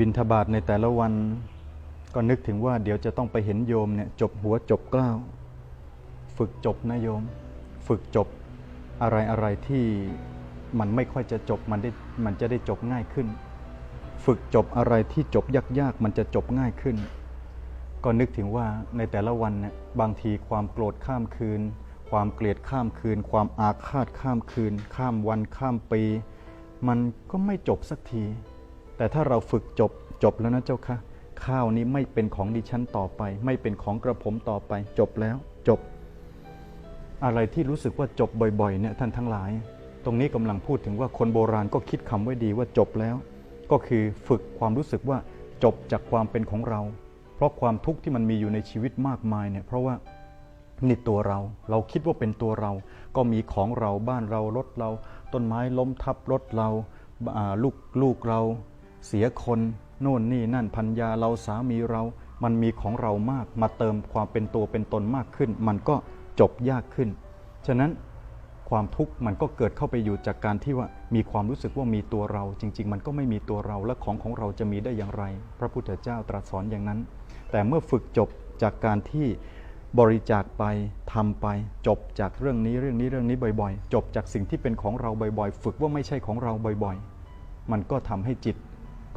บินทบาทในแต่ละวัน ก็นึกถึงว่าเดี๋ยวจะต้องไปเห็นโยมเนี่ยจบหัวจบกล้าว ฝึกจบนะโยม ฝึกจบอะไรอะไรที่มันไม่ค่อยจะจบมันได้มันจะได้จบง่ายขึ้น ฝึกจบอะไรที่จบยากๆมันจะจบง่ายขึ้น ก็นึกถึงว่าในแต่ละวันเนี่ยบางทีความโกรธข้ามคืน ความเกลียดข้ามคืน ความอาฆาตข้ามคืน ข้ามวันข้ามปี มันก็ไม่จบสักที แต่ถ้าเราฝึกจบจบแล้วนะเจ้าค่ะข้าวนี้ไม่เป็นของดิฉันต่อไป ไม่เป็นของกระผมต่อไป จบแล้วจบ อะไรที่รู้สึกว่าจบบ่อยๆเนี่ยท่านทั้งหลาย ตรงนี้กำลังพูดถึงว่าคนโบราณก็คิดคำไว้ดีว่าจบแล้ว ก็คือฝึกความรู้สึกว่าจบจากความเป็นของเรา เพราะความทุกข์ที่มันมีอยู่ในชีวิตมากมายเนี่ยเพราะว่านี่ตัวเรา เราคิดว่าเป็นตัวเรา ก็มีของเราบ้านเรารถเรา ต้นไม้ล้มทับรถเราอ่าลูกลูกเรา เสียคนโน่นนี่นั่นพันยาเราสามีเรา มันมีของเรามาก มาเติมความเป็นตัวเป็นตนมากขึ้น มันก็จบยากขึ้น ฉะนั้นความทุกข์มันก็เกิดเข้าไปอยู่จากการที่ว่ามีความรู้สึกว่ามีตัวเรา จริง ๆ มันก็ไม่มีตัวเราและของของเราจะมีได้อย่างไร พระพุทธเจ้าตรัสสอนอย่างนั้น แต่เมื่อฝึกจบจากการที่บริจาคไปทำไป จบจากเรื่องนี้เรื่องนี้เรื่องนี้บ่อย ๆ จบจากสิ่งที่เป็นของเราบ่อย ๆ ฝึกว่าไม่ใช่ของเราบ่อย ๆ มันก็ทำให้จิต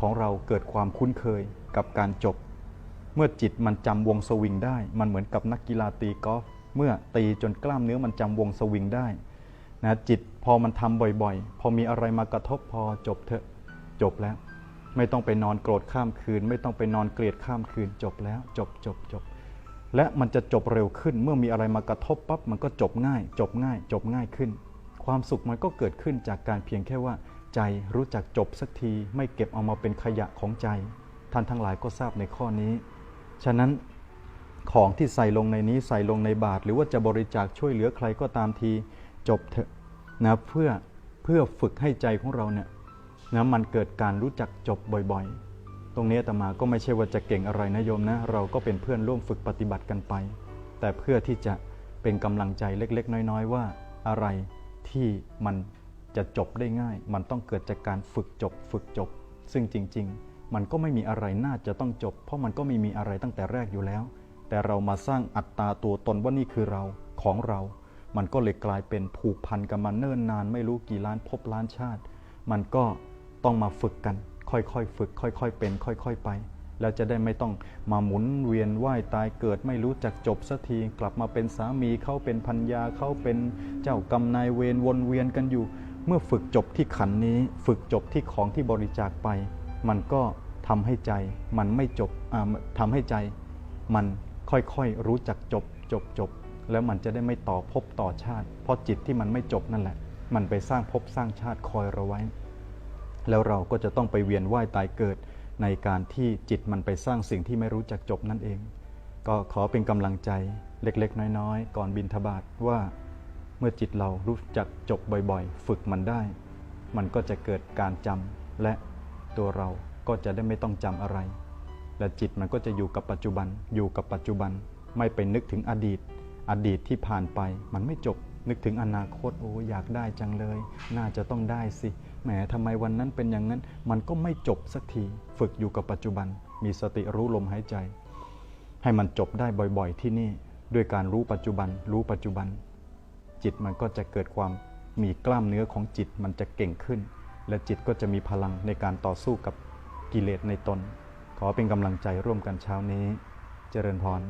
ของเราเกิดความคุ้นเคยกับการจบ เมื่อจิตมันจำวงสวิงได้ มันเหมือนกับนักกีฬาตีกอล์ฟเมื่อตีจนกล้ามเนื้อมันจำวงสวิงได้นะจิตพอมันทำบ่อยๆ พอมีอะไรมากระทบพอจบเถอะจบแล้ว ไม่ต้องไปนอนโกรธข้ามคืน ไม่ต้องไปนอนเกลียดข้ามคืนจบแล้ว จบจบจบและมันจะจบเร็วขึ้นเมื่อมีอะไรมากระทบปั๊บมันก็จบง่าย จบง่าย จบง่ายขึ้น ความสุขมันก็เกิดขึ้นจากการเพียงแค่ว่า ใจรู้จักจบสักทีไม่เก็บเอามาเป็นขยะของใจ ท่านทั้งหลายก็ทราบในข้อนี้ ฉะนั้นของที่ใส่ลงในนี้ใส่ลงในบาตรหรือว่าจะบริจาคช่วยเหลือใครก็ตามทีจบเถอะนะเพื่อเพื่อฝึกให้ใจของเราเนี่ยนะมันเกิดการรู้จักจบบ่อยๆ ตรงนี้ตมาก็ไม่ใช่ว่าจะเก่งอะไรนะโยมนะ เราก็เป็นเพื่อนร่วมฝึกปฏิบัติกันไป แต่เพื่อที่จะเป็นกำลังใจเล็กๆ น้อย ๆ ว่าอะไรที่มัน จะจบได้ง่าย มันต้องเกิดจากการฝึกจบ ฝึกจบ ซึ่งจริง ๆ มันก็ไม่มีอะไรน่าจะต้องจบ เพราะมันก็ไม่มีอะไรตั้งแต่แรกอยู่แล้ว แต่เรามาสร้างอัตตาตัวตนว่านี่คือเราของเรา มันก็เลยกลายเป็นผูกพันกันมาเนิ่นนาน ไม่รู้กี่ล้านภพล้านชาติ มันก็ต้องมาฝึกกัน ค่อยๆ ฝึก ค่อย ๆ เป็น ค่อย ๆ ไป แล้วจะได้ไม่ต้องมาหมุนเวียนว่ายตายเกิดไม่รู้จักจบสักทีกลับมาเป็นสามีเขาเป็นพัญญาเขาเป็นเจ้ากรรมนายเวรวนเวียนกันอยู่ เมื่อฝึกจบที่ขันนี้ ฝึกจบที่ของที่บริจาคไป มันก็ทำให้ใจ มันไม่จบอ่าทำให้ใจ มันค่อยๆรู้จักจบจบจบแล้วมันจะได้ไม่ต่อภพต่อชาติ เพราะจิตที่มันไม่จบนั่นแหละ มันไปสร้างภพสร้างชาติคอยเราไว้ แล้วเราก็จะต้องไปเวียนว่ายตายเกิด ในการที่จิตมันไปสร้างสิ่งที่ไม่รู้จักจบนั่นเอง ก็ขอเป็นกำลังใจเล็กๆ น้อยๆ ก่อนบินทบาทว่า เมื่อจิตเรารู้จักจบบ่อยๆ ฝึกมันได้ มันก็จะเกิดการจำและตัวเราก็จะได้ไม่ต้องจำอะไร และจิตมันก็จะอยู่กับปัจจุบัน อยู่กับปัจจุบัน ไม่ไปนึกถึงอดีต อดีตที่ผ่านไปมันไม่จบ นึกถึงอนาคตโอ้อยากได้จังเลย น่าจะต้องได้สิแหมทำไมวันนั้นเป็นอย่างนั้น มันก็ไม่จบสักที ฝึกอยู่กับปัจจุบัน มีสติรู้ลมหายใจ ให้มันจบได้บ่อยๆ ที่นี่ ด้วยการรู้ปัจจุบัน รู้ปัจจุบัน จิตมันก็จะเกิดความมีกล้ามเนื้อของจิตมันจะเก่งขึ้น และจิตก็จะมีพลังในการต่อสู้กับกิเลสในตน ขอเป็นกำลังใจร่วมกันเช้านี้ เจริญพร